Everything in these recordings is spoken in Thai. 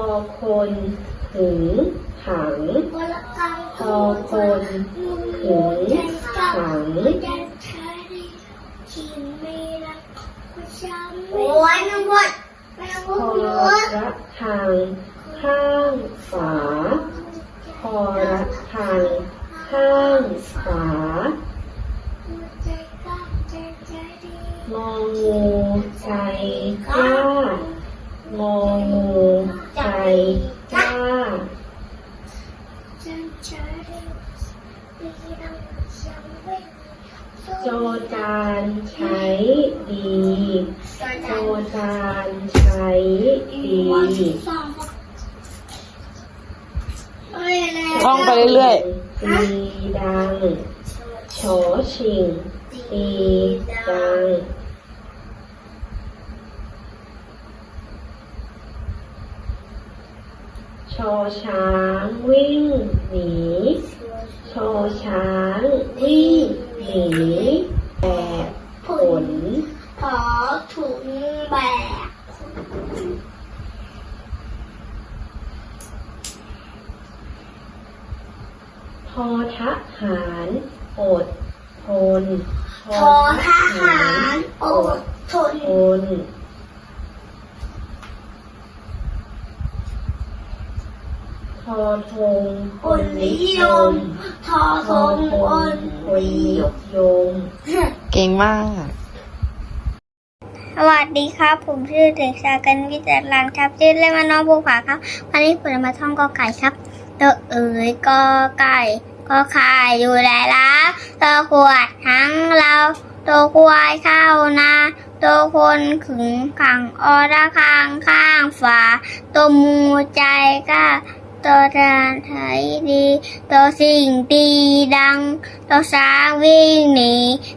อคนหึงหังคนละกังพอคนหึงหังโอ้ยนึกว่าไม่พพูอดเยอะระทางข้างฝาพอระทางข้างฝาใจกล้าใจใจดีงองูใจกล้างองูใจ้าใจใจดีดีดังฉันไม่โจจานใช้ดีโจใจานใช้ดีท่องไปเรื่อยๆตีดังโฉชิงตีดัง ชอช้างวิ่งหนีชอช้างวิ่งหนีแบบผลขอถุงแบกพอทหารอดทนทอทหารอดทน ทนทอทงคนนิยม ทอททองคคนนคนนิยม เก่งมาก สวัสดีครับ ผมชื่อเด็กชายกันวิจารณ์ลันครับชื่อเล่นว่าน้องภูผาครับวันนี้ผมจะมาท่องกอไก่ครับตัวเอ๋ยกอไก่กอไข่อยู่ไหนล่ะตัวขวดทั้งเราตัวควายเข้านาตัวคนขึงขังออระคางข้างฝาตัวมูใจกล้า ตัวทานไทยดีตัวสิ่งตีดังตัวช้างวิ่งหนี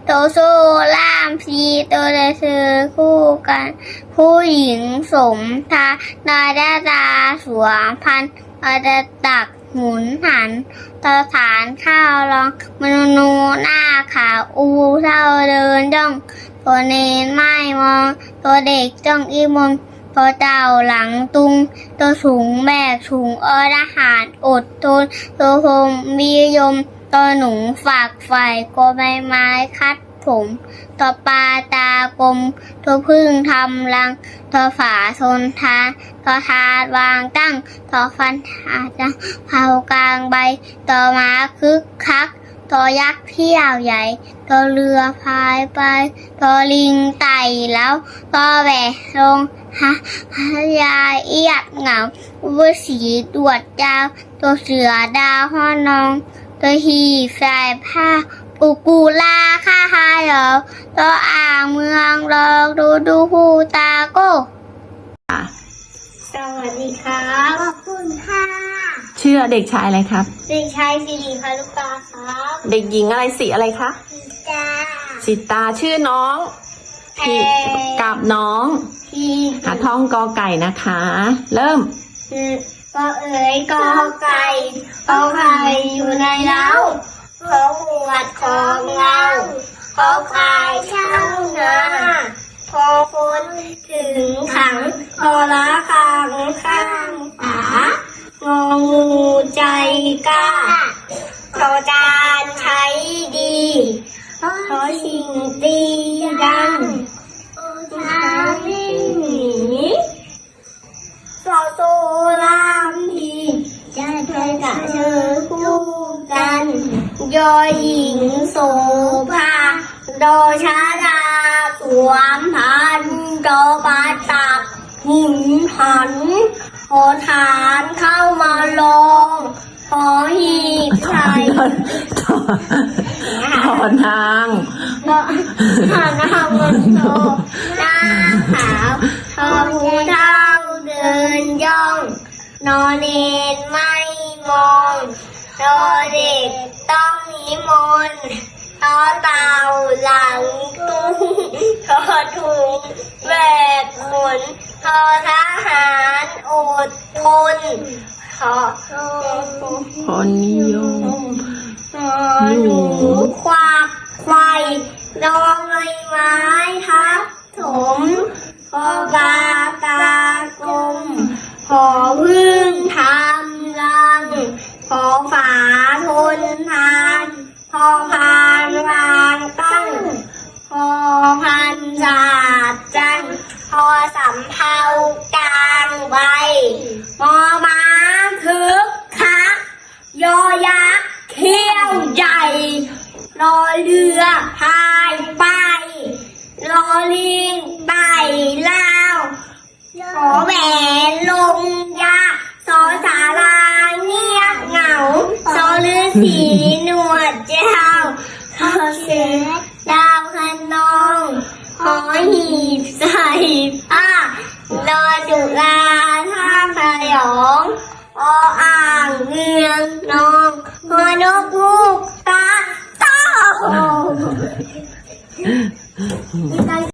ตัวสู้ล่ามพีตัวเดือซื้อคู่กัน ผู้หญิงสมทานาดาตาสวมพันอาดาตักหมุนหันตัวฐานข้าวรองมนูนูหน้าขาวอูเท่าเดินจ้องตัวเนนไม่มอง ตัวเด็กจ้องอีมน ตัวเจ้าหลังตุงตัวสูงแบกถุงอรหารอดทนตัวพรหมวิยมตัวหนูฝากไฟกลัวใบไม้คัดผมตัวปลาตากลมตัวพึ่งทำรังตัวฝาทนทานตัวทาดวางตั้งตัวฟันทาจังเผากลางใบตัวม้าคึกคักตัวยักษ์เที่ยวใหญ่ตัวเรือพายไปตัวลิงไต่แล้วตัวแหวลง ฮะฮยาเอียดเหงาวุสีตรวจยาวตัวเสือดาวห้อนอง ตัวหีบสายผ้าปูกูลาค่าฮายเหรอตัวอ่างเมืองรองดูดูหูตาโก้สวัสดีครับขอบคุณค่ะชื่อเด็กชายอะไรครับ เด็กชายสิริพาลุกาครับเด็กหญิงอะไรสีอะไรคะจ้าสิตาชื่อน้องพี่กับน้อง พี่หาท่องกอไก่นะคะ เริ่มก็เอ๋ยกอไก่กอไข่อยู่ในเล้าขอหวดของเงาขอไข่ช่างนาพอคนถึงขังพอละขังข้างฝางองูใจกล้าขอจา ยอหญิงโสภาโดชาดาสวมพันโดบาตับหุนหันขอฐานเข้ามาลงขอหีบถอใส่นถอนถอนทางเพราะฐานทำมันโตหน้าขาวทอผู้เท่าเดินย่อง นอนเนนไม่มองนอเด็ก ต้องนิมนต์ตอเต่าหลังตุ้งทอถุงแบกหมุนทอทหารอดทนขอคนนิยมหนูควักไข่ดองใบไม้ทับถมพอบา เท่ากลางใบมอม้าคึกคักยอยักเขี้ยวใหญ่รอเรือพายไปรอลิงใบลาวขอแหวนลงยาสอสาราเงียบเหงาสอฤาษี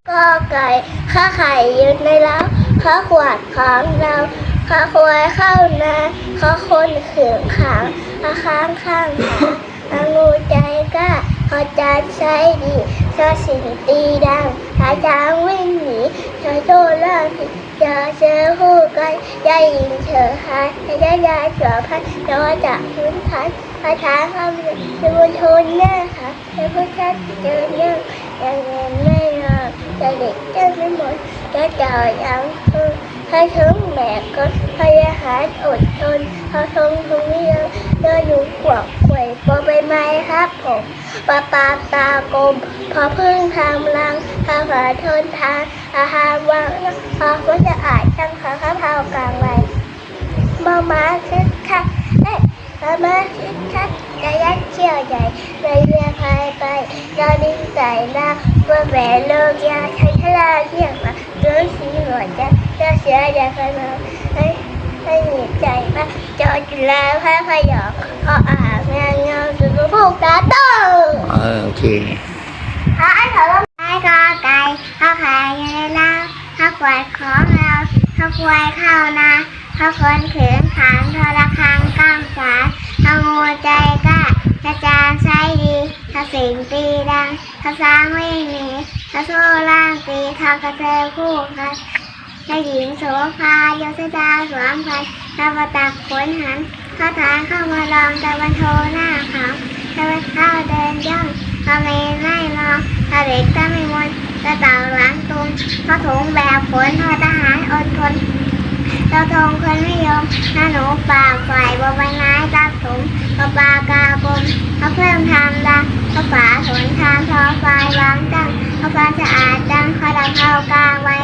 ก็ไก่ข้าไข่ยืนในเล้าข้าขวดของเราข้าควายเข้านาข้าคนขืนขางข้าค้างข้างขาข้างูใจกล้าข้าจานใช้ดีข้าสิงตีดังข้าจางวิ่งหนีข้าโดนล่าผิดจะเจอคู่กันยายิงเฉยหายยายยายเสือพันยอจากพื้นพัน คาถาคำจะบุญชนแน่ค่ะจะพูดชัดเจอเรื่องยังเงินไม่นอจะเด็กเจ้าไม่หมดจะจ่ายยังคือให้ถึงแม่ก็พยาหารอดทนเขาทงทงนี้ยังเดินอยู่ขวบขวยบอใบไม้ครับผมปลาปลาตากลมพอพึ่งทำรังพาฝาทนทานอาหารวางพอก็จะอาจช่างขาข้าวเท้ากลางใบมามาคึกคักเอ๊ะมามา ที่ยวใหญ่เลยเรือพายไปยอดิ้งใส่หน้าเมื่อแหวนเลิกยาใช้ทลาเรียกมาเดินสีหน่อยจะจะเสียอย่าเคยมาให้ให้หนีใจมาจอจุฬาพายพยองเอาอ่างงานเงาสุดผูกตาโตเออโอเคหาขอลงไม้กอไก่ข้าวข่อยู่ในเล้าข้าวกวาดของเราข้าวควายเข้านาข้าวคนเขืนขานทรคังก้างฝาข้าวงูใจกล้า ระจานใช้ดีข้าสิงตีดังข้าสร้างวิ่งหนีข้าวโซ่ล่างตีข้ากระเทยคู่กันข้าหญิงโสภาโยธดาสวมพันข้าวตักขนหันข้าทานเข้ามาลองตะวันโทหน้าขาวตะวันเข้าเดินย่องทำเองไม่รอถ้าเด็กถ้าไม่มนกระเต่าหลังตุงพระถุงแบบฝนทอทหารอดทน เราทงคนไม่ยอมถ้าหนูปากฝ่ายบใบไม้ตักถุงกระปากากลมเขาเพิ่มทำดังเขาฝาสนทางทอไฟวางตั้งเขาฟ้าสะอาดดังเขาดังเข้ากลางไว้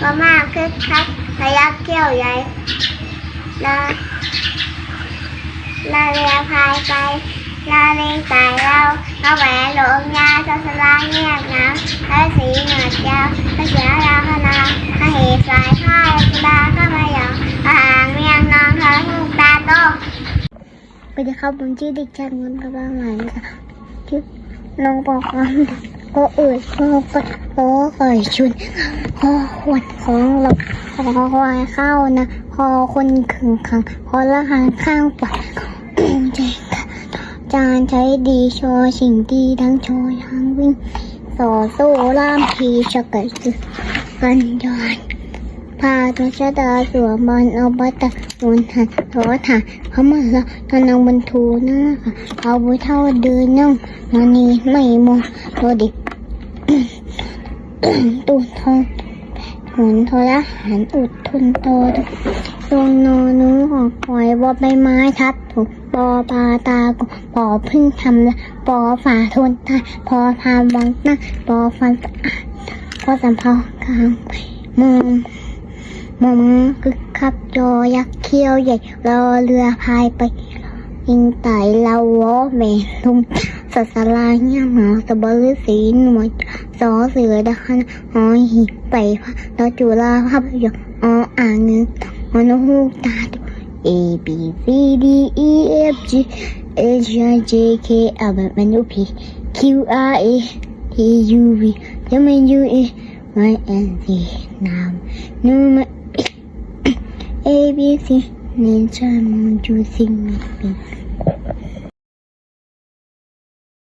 ก็มากคึกคักพยักเกี้ยวใหญ่ลาลาเรือพายไป ลาเลงตายเราเอาแหวนหลวงยาสสลางเงียบนาวพระสีหนวดยาวพระเสียราคณาพระเหตุสายผ้าสุดาข้ามาหยองพระหางเมียงนองทะลุตาโตสวัสดีครับผมชื่อเด็กชายเงินกระบ้างหมายค่ะชื่อน้องบอกว่าโอเอ๋ยโอก็โอเอ๋ยชุนโอขวดของเราขอควายเข้านะคอคนขึงขังคอละหางข้างกว่า จานใช้ดีโชว์สิ่งดีทั้งโชว์ทั้งวิ่งต่อสู้ล่ามทีชะกัดสึกกันยอนพาตัวชะดาสวมมันเอาบัตตะลุนหันโถถ่านเขามาละตอนนางบรรทูน้าค่ะเอาบุเท่าเดินนั่งนอนนี้ไม่มองตัวเด็กตูนทองหุนโทรหันอุดทุนโต ดุดวงนอนูหอกหอยบอใบไม้ทับถูกปอปลาตาปอพึ่งทำละปอฝ่าทนตายพอพามวังหน้าปอฟันสะอาดพอสัมเพากลางมองมองกึกคักจอยักษ์เขี้ยวใหญ่รอเรือพายไปยิงไต่เราวอแม่ลุงสัสลาเงียหมาตะบลือสีหนวดสอเสือดะคันหอหีไปพระเราจุฬาภาพยนตร์ออ่างเงิน On voltado. A, B, C, D, E, F, G, H, I, J, K, L, M, N, O, P, Q, R, S, T, U, V, W, X, Y, and Z. Now, number A, B, C, nature, moon, juicy, me,